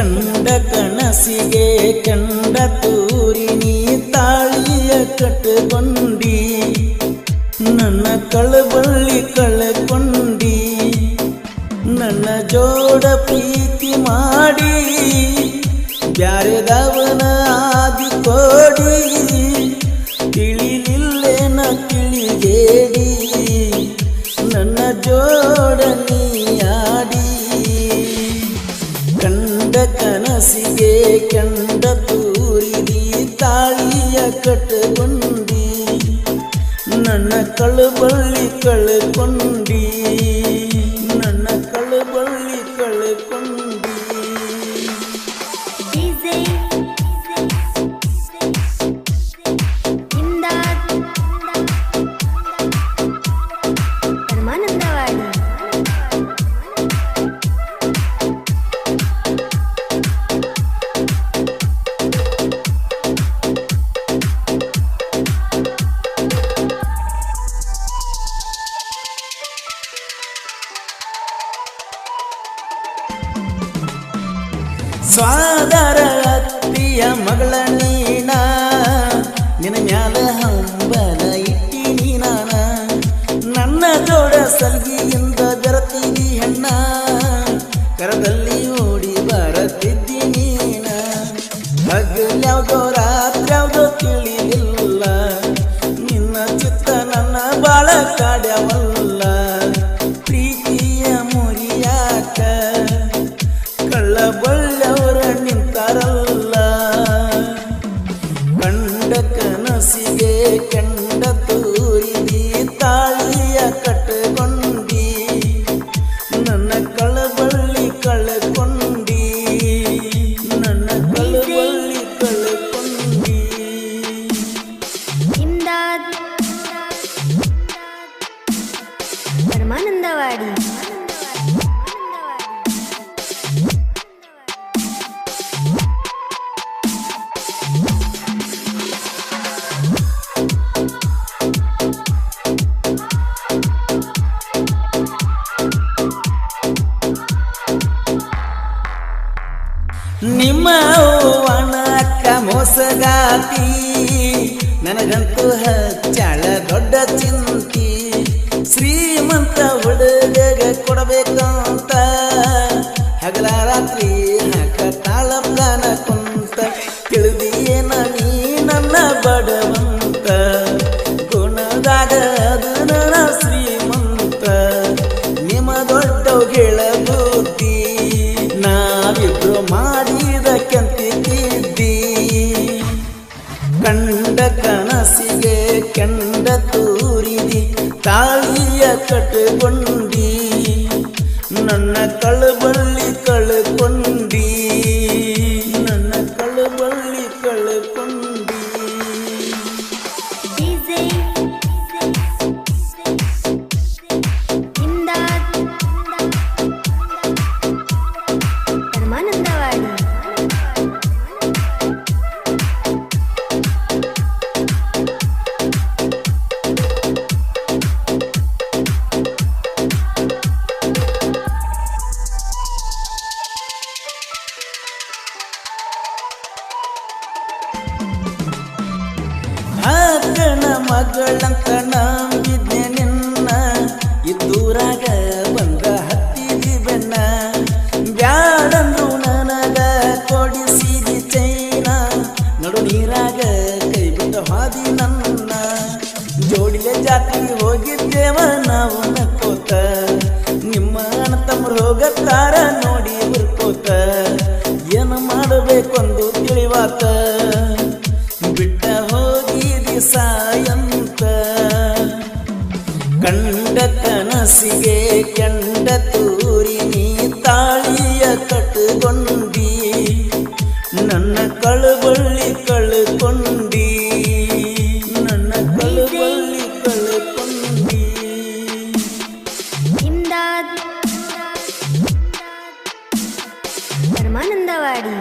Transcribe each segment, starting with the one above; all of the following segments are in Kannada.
ಕಂಡ ಕನಸಿಗೆ ಕಂಡ ತೂರಿನಿ ತಾಳಿಯ ಕಟ್ಟುಕೊಂಡಿ ನನ್ನ ಕಳಬಳ್ಳಿ ಕಳಕೊಂಡಿ ನನ್ನ ಜೋಡ ಪ್ರೀತಿ ಮಾಡಿ ಬ್ಯಾರೆದವನ ಆದಿ ಕೊಡಿ ತಿಳಿಲಿಲ್ಲೇನ ತಿಳಿಗೇಡಿ ನನ್ನ ಜೋಡನಿಯಾಡಿ ಕಂಡ ತೂರಿದಿ ತಾಳಿಯ ಕಟ್ಟುಕೊಂಡಿ ನನ್ನ ಕಳಬಳ್ಳಿ ಕಳ್ಕೊಂಡಿ ಮ್ಯಾಲ ಹಂಬಲ ಇಟ್ಟಿನಿ ನಾನ. ನನ್ನ ಜೋಡ ಸಲ್ಗಿಯಿಂದ ಬೆರತೀನಿ ಹೆಣ್ಣ. ಕರದಲ್ಲಿ ಓಡಿ ಬರತಿದ್ದಿ ನೀನ. ನಿಮ್ಮ ಅಣ್ಣಕ್ಕ ಮೋಸಗಾತಿ ನನಗಂತೂ ಹಚ್ಚಾಳ ದೊಡ್ಡ ಚಿಂತಿ. ಶ್ರೀಮಂತ ಹುಡುಗ ಕೊಡಬೇಕಂತ ತಾಳಿಯ ಕಟ್ಟುಕೊಂಡಿ ನನ್ನ ಕಳಬಳ್ಳಿ ಅಕ್ಕನ ಮಗಳಂತ ನಂಬಿದ್ದೆ ನಿನ್ನ. ಇದ್ದೂರಾಗ ಬಂದ ಹತ್ತಿದಿ ಬೆನ್ನ. ಬ್ಯಾಡಂದ್ರು ನನಗ ಕೊಡಿಸಿದಿ ಚೈನ. ನಡು ನೀರಾಗ ಕೈ ಬಿಟ್ಟ ಹಾದಿ ನನ್ನ. ಜೋಡಿಲೆ ಜಾತ್ರೆಗೆ ಹೋಗಿದ್ದೇವ ನಾವು ನಕ್ಕೋತ. ನಿಮ್ಮ ಅಣ್ಣ ಹೋಗತ್ತಾರ ನೋಡಿ ಬರ್ಕೋತ ಏನು ಮಾಡಬೇಕೊಂದು ತಿಳಿವಾತ. ಕನಸಿಗೆ ಕಂಡ ತೂರಿನಿ ತಾಳಿಯ ಕಟ್ಟುಕೊಂಡಿ ನನ್ನ ಕಳಬಳ್ಳಿ ಕಳ್ಕೊಂಡಿ ನನ್ನ ಕಳಬಳ್ಳಿ ಕಳ್ಕೊಂಡಿ ಇಂದಾದ್ ಪರಮಾನಂದವಾಡಿ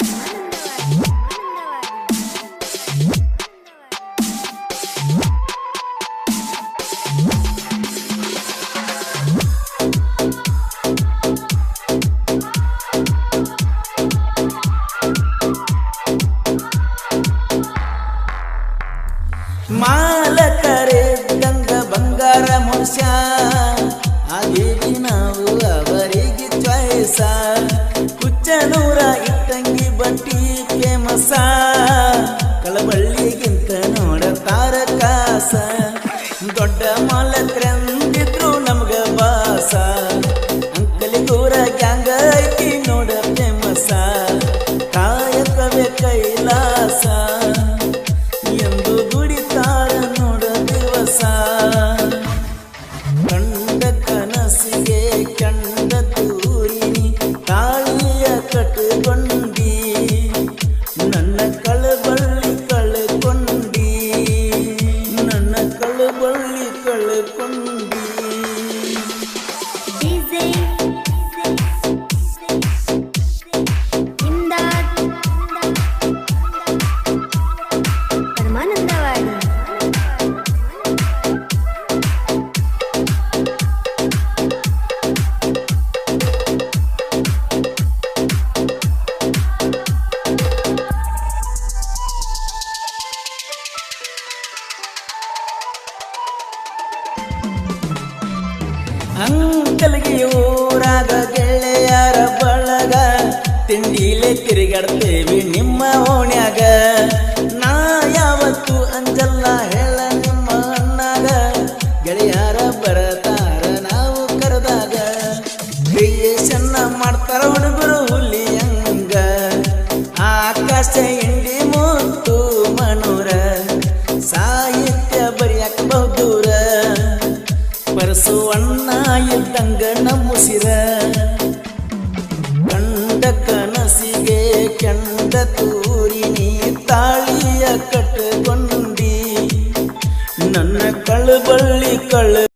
ಅವಶ ಹಾಗೇಗಿ ನಾವು ಅವರಿಗೆ ಚಾಯ್ಸ ಹುಚ್ಚನೂರ ಇಟ್ಟಂಗಿ ಬಟ್ಟಿ ಫೇಮಸ. ಕಳಬಳ್ಳಿಗಿಂತ ನೋಡ ತಾರ ಕಾಸ. ದೊಡ್ಡ ಮಾಲಕ ತಿಂಡಿಲೆ ತಿರುಗಾಡ್ತೇವಿ ನಿಮ್ಮ ಓಣ್ಯಾಗ. ನಾ ಯಾವತ್ತು ಅಂಜಲ್ಲ ಹೇಳ ನಿಮ್ಮ ಅಣ್ಣಾಗ. ಗೆಳೆಯಾರ ಬರತಾರ ನಾವು ಕರೆದಾಗ. ಚೆನ್ನ ಮಾಡ್ತಾರ ಹುಡುಗರು ಹುಲಿಯಂಗ ಆಕಾಶ ಹಿಂಡಿ ಮುತ್ತು ಮನೋರ. ಸಾಹಿತ್ಯ ಬರೆಯಕ್ಕೆ ಬಹುದೂರ. ಪರಸು ಅಣ್ಣ ಇದ್ದಂಗ ನಮ್ಮುಸಿರ ಕೆಂಡ ತೂರಿನಿ ತಾಳಿಯ ಕಟ್ಟಕೊಂಡಿ ನನ್ನ ಕಳಬಳ್ಳಿ ಕಳ